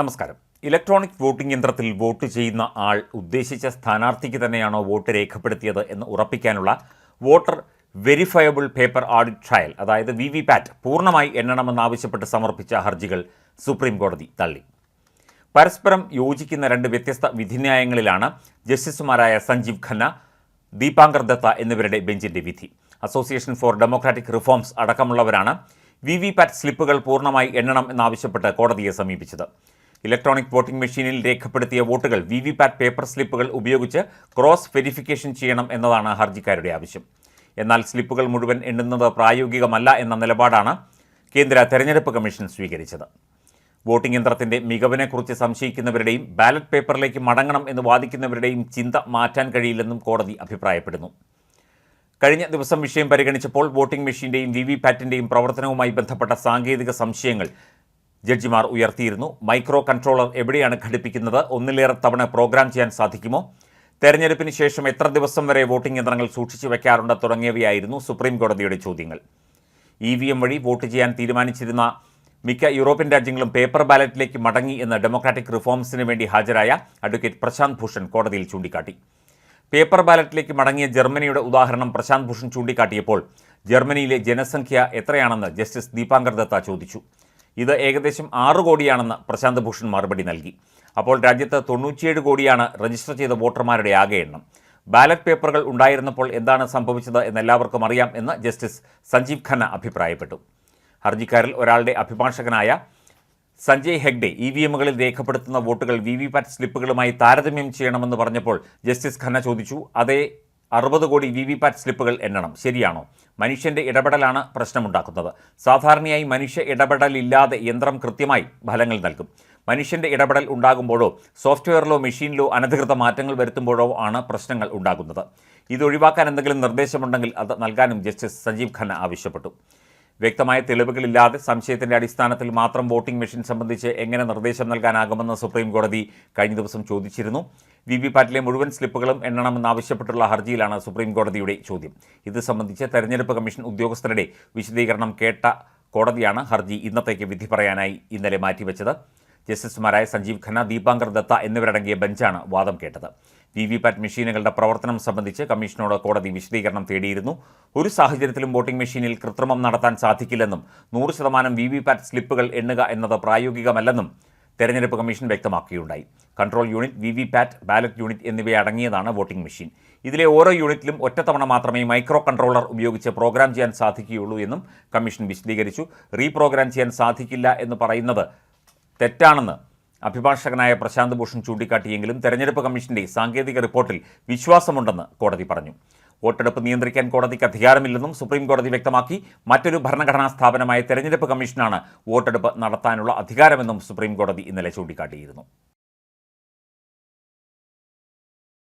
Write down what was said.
നമസ്കാരം. Electronic voting യന്ത്രത്തിൽ vote ചെയ്യുന്ന ആൾ ഉദ്ദേശിച്ച സ്ഥാനാർത്ഥിക്ക് തന്നെയാണോ വോട്ട് രേഖപ്പെടുത്തിയത് എന്ന് ഉറപ്പിക്കാനുള്ള voter verifiable paper audit trail അതായത് വി വി പാറ്റ് പൂർണമായി എണ്ണണമെന്നാവശ്യപ്പെട്ട് സമർപ്പിച്ച ഹർജികൾ സുപ്രീം കോടതി തള്ളി. പരസ്പരം യോജിക്കുന്ന രണ്ട് വ്യത്യസ്ത വിധിന്യായങ്ങളിലാണ് ജസ്റ്റിസുമാരായ സഞ്ജീവ് ഖന്ന ദീപാങ്കർ ദത്ത എന്നിവരുടെ ബെഞ്ചിന്റെ വിധി. അസോസിയേഷൻ ഫോർ ഡെമോക്രാറ്റിക് റിഫോംസ് അടക്കമുള്ളവരാണ് വി വി പാറ്റ് സ്ലിപ്പുകൾ പൂർണമായി എണ്ണണം എന്നാവശ്യപ്പെട്ട് കോടതിയെ സമീപിച്ചത്. ഇലക്ട്രോണിക് വോട്ടിംഗ് മെഷീനിൽ രേഖപ്പെടുത്തിയ വോട്ടുകൾ വി വി പാറ്റ് പേപ്പർ സ്ലിപ്പുകൾ ഉപയോഗിച്ച് ക്രോസ് വെരിഫിക്കേഷൻ ചെയ്യണം എന്നതാണ് ഹർജിക്കാരുടെ ആവശ്യം. എന്നാൽ സ്ലിപ്പുകൾ മുഴുവൻ എണ്ണുന്നത് പ്രായോഗികമല്ല എന്ന നിലപാടാണ് കേന്ദ്ര തെരഞ്ഞെടുപ്പ് കമ്മീഷൻ സ്വീകരിച്ചത്. വോട്ടിംഗ് യന്ത്രത്തിന്റെ മികവിനെക്കുറിച്ച് സംശയിക്കുന്നവരുടെയും ബാലറ്റ് പേപ്പറിലേക്ക് മടങ്ങണം എന്ന് വാദിക്കുന്നവരുടെയും ചിന്ത മാറ്റാൻ കഴിയില്ലെന്നും കോടതി അഭിപ്രായപ്പെടുന്നു. കഴിഞ്ഞ ദിവസം വിഷയം പരിഗണിച്ചപ്പോൾ വോട്ടിംഗ് മെഷീന്റെയും വി വി പാറ്റിന്റെയും പ്രവർത്തനവുമായി ബന്ധപ്പെട്ട സാങ്കേതിക സംശയങ്ങൾ ജഡ്ജിമാർ ഉയർത്തിയിരുന്നു. മൈക്രോ കൺട്രോളർ എവിടെയാണ് ഘടിപ്പിക്കുന്നത്? ഒന്നിലേറെ തവണ പ്രോഗ്രാം ചെയ്യാൻ സാധിക്കുമോ? തെരഞ്ഞെടുപ്പിന് ശേഷം എത്ര ദിവസം വരെ വോട്ടിംഗ് യന്ത്രങ്ങൾ സൂക്ഷിച്ചു വയ്ക്കാറുണ്ട് തുടങ്ങിയവയായിരുന്നു സുപ്രീം കോടതിയുടെ ചോദ്യങ്ങൾ. ഇ വി എം വഴി വോട്ട് ചെയ്യാൻ തീരുമാനിച്ചിരുന്ന മിക്ക യൂറോപ്യൻ രാജ്യങ്ങളും പേപ്പർ ബാലറ്റിലേക്ക് മടങ്ങി എന്ന ഡെമോക്രാറ്റിക് റിഫോംസിന് വേണ്ടി ഹാജരായ അഡ്വക്കേറ്റ് പ്രശാന്ത് ഭൂഷൺ കോടതിയിൽ ചൂണ്ടിക്കാട്ടി. പേപ്പർ ബാലറ്റിലേക്ക് മടങ്ങിയ ജർമ്മനിയുടെ ഉദാഹരണം പ്രശാന്ത് ഭൂഷൺ ചൂണ്ടിക്കാട്ടിയപ്പോൾ ജർമ്മനിയിലെ ജനസംഖ്യ എത്രയാണെന്ന് ജസ്റ്റിസ് ദീപാങ്കർ ദത്ത ചോദിച്ചു. ഇത് ഏകദേശം ആറ് കോടിയാണെന്ന് പ്രശാന്ത് ഭൂഷൺ മറുപടി നൽകി. അപ്പോൾ രാജ്യത്ത് തൊണ്ണൂറ്റിയേഴ് കോടിയാണ് രജിസ്റ്റർ ചെയ്ത വോട്ടർമാരുടെ ആകെ എണ്ണം. ബാലറ്റ് പേപ്പറുകൾ ഉണ്ടായിരുന്നപ്പോൾ എന്താണ് സംഭവിച്ചത് എന്ന് എല്ലാവർക്കും അറിയാം എന്ന് ജസ്റ്റിസ് സഞ്ജീവ് ഖന്ന അഭിപ്രായപ്പെട്ടു. ഹർജിക്കാരിൽ ഒരാളുടെ അഭിഭാഷകനായ സഞ്ജയ് ഹെഗ്ഡെ ഇ വി എമ്മുകളിൽ രേഖപ്പെടുത്തുന്ന വോട്ടുകൾ വി വി പാറ്റ് സ്ലിപ്പുകളുമായി താരതമ്യം ചെയ്യണമെന്ന് പറഞ്ഞപ്പോൾ ജസ്റ്റിസ് ഖന്ന ചോദിച്ചു അതേ അറുപത് കോടി വി വി പാറ്റ് സ്ലിപ്പുകൾ എണ്ണണം. ശരിയാണോ? മനുഷ്യന്റെ ഇടപെടലാണ് പ്രശ്നമുണ്ടാക്കുന്നത്. സാധാരണയായി മനുഷ്യ ഇടപെടലില്ലാതെ യന്ത്രം കൃത്യമായി ഫലങ്ങൾ നൽകും. മനുഷ്യന്റെ ഇടപെടൽ ഉണ്ടാകുമ്പോഴോ സോഫ്റ്റ്വെയറിലോ മെഷീനിലോ അനധികൃത മാറ്റങ്ങൾ വരുത്തുമ്പോഴോ ആണ് പ്രശ്നങ്ങൾ ഉണ്ടാകുന്നത്. ഇതൊഴിവാക്കാൻ എന്തെങ്കിലും നിർദ്ദേശമുണ്ടെങ്കിൽ അത് നൽകാനും ജസ്റ്റിസ് സഞ്ജീവ് ഖന്ന ആവശ്യപ്പെട്ടു. വ്യക്തമായ തെളിവുകളില്ലാതെ സംശയത്തിന്റെ അടിസ്ഥാനത്തിൽ മാത്രം വോട്ടിംഗ് മെഷീൻ സംബന്ധിച്ച് എങ്ങനെ നിർദ്ദേശം നൽകാനാകുമെന്ന് സുപ്രീം കോടതി കഴിഞ്ഞ ദിവസം ചോദിച്ചിരുന്നു. വി വി പാറ്റിലെ മുഴുവൻ സ്ലിപ്പുകളും എണ്ണണമെന്നാവശ്യപ്പെട്ടുള്ള ഹർജിയിലാണ് സുപ്രീം കോടതിയുടെ ചോദ്യം. ഇത് സംബന്ധിച്ച് തെരഞ്ഞെടുപ്പ് കമ്മീഷൻ ഉദ്യോഗസ്ഥരുടെ വിശദീകരണം കേട്ട കോടതിയാണ് ഹർജി ഇന്നത്തേക്ക് വിധി പറയാനായി ഇന്നലെ മാറ്റിവെച്ചത്. ജസ്റ്റിസുമാരായ സഞ്ജീവ് ഖന്ന ദീപാങ്കർ ദത്ത എന്നിവരടങ്ങിയ ബെഞ്ചാണ് വാദം കേട്ടത്. വി വി പാറ്റ് മെഷീനുകളുടെ പ്രവർത്തനം സംബന്ധിച്ച് കമ്മീഷനോട് കോടതി വിശദീകരണം തേടിയിരുന്നു. ഒരു സാഹചര്യത്തിലും വോട്ടിംഗ് മെഷീനിൽ കൃത്രിമം നടത്താൻ സാധിക്കില്ലെന്നും നൂറ് ശതമാനം വി വി പാറ്റ് സ്ലിപ്പുകൾ എണ്ണുക എന്നത് പ്രായോഗികമല്ലെന്നും തെരഞ്ഞെടുപ്പ് commission വ്യക്തമാക്കുകയുണ്ടായി control unit V V PAT ballot unit എന്നിവയടങ്ങിയതാണ് voting machine. ഇതിലെ ഓരോ യൂണിറ്റിലും ഒറ്റത്തവണ മാത്രമേ മൈക്രോ കൺട്രോളർ ഉപയോഗിച്ച് പ്രോഗ്രാം ചെയ്യാൻ സാധിക്കുകയുള്ളൂ എന്നും കമ്മീഷൻ വിശദീകരിച്ചു. റീപ്രോഗ്രാം ചെയ്യാൻ സാധിക്കില്ല എന്ന് പറയുന്നത് തെറ്റാണെന്ന് അഭിഭാഷകനായ പ്രശാന്ത് ഭൂഷൺ ചൂണ്ടിക്കാട്ടിയെങ്കിലും തെരഞ്ഞെടുപ്പ് കമ്മീഷന്റെ സാങ്കേതിക റിപ്പോർട്ടിൽ വിശ്വാസമുണ്ടെന്ന് കോടതി പറഞ്ഞു. വോട്ടെടുപ്പ് നിയന്ത്രിക്കാൻ കോടതിക്ക് അധികാരമില്ലെന്നും സുപ്രീം കോടതി വ്യക്തമാക്കി. മറ്റൊരു ഭരണഘടനാ സ്ഥാപനമായ തെരഞ്ഞെടുപ്പ് കമ്മീഷനാണ് വോട്ടെടുപ്പ് നടത്താനുള്ള അധികാരമെന്നും സുപ്രീം കോടതി ഇന്നലെ ചൂണ്ടിക്കാട്ടിയിരുന്നു.